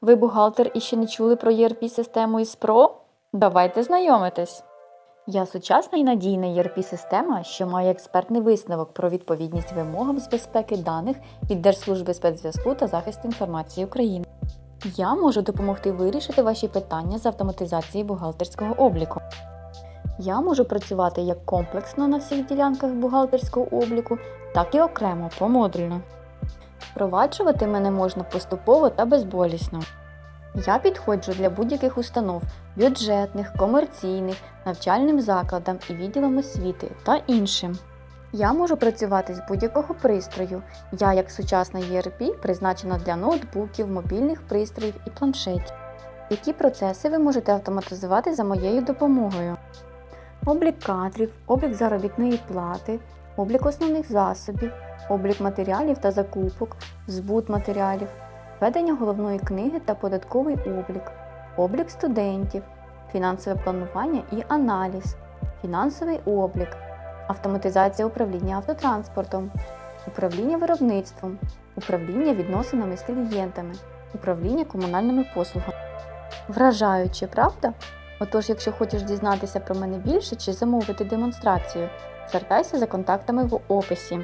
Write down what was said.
Ви бухгалтер і ще не чули про ERP-систему із Давайте знайомитись. Я сучасна і надійна ERP-система, що має експертний висновок про відповідність вимогам з безпеки даних від Держслужби спецзв'язку та захисту інформації України. Я можу допомогти вирішити ваші питання з автоматизації бухгалтерського обліку. Я можу працювати як комплексно на всіх ділянках бухгалтерського обліку, так і окремо помодульно. Впроваджувати мене можна поступово та безболісно. Я підходжу для будь-яких установ бюджетних, комерційних, навчальним закладам і відділам освіти та іншим. Я можу працювати з будь-якого пристрою. Я, як сучасна ERP, призначена для ноутбуків, мобільних пристроїв і планшетів. Які процеси ви можете автоматизувати за моєю допомогою? Облік кадрів, облік заробітної плати, облік основних засобів, облік матеріалів та закупок, збут матеріалів, ведення головної книги та податковий облік, облік студентів, фінансове планування і аналіз, фінансовий облік, автоматизація управління автотранспортом, управління виробництвом, управління відносинами з клієнтами, управління комунальними послугами. Вражаюче, правда? Отож, якщо хочеш дізнатися про мене більше чи замовити демонстрацію, звертайся за контактами в описі.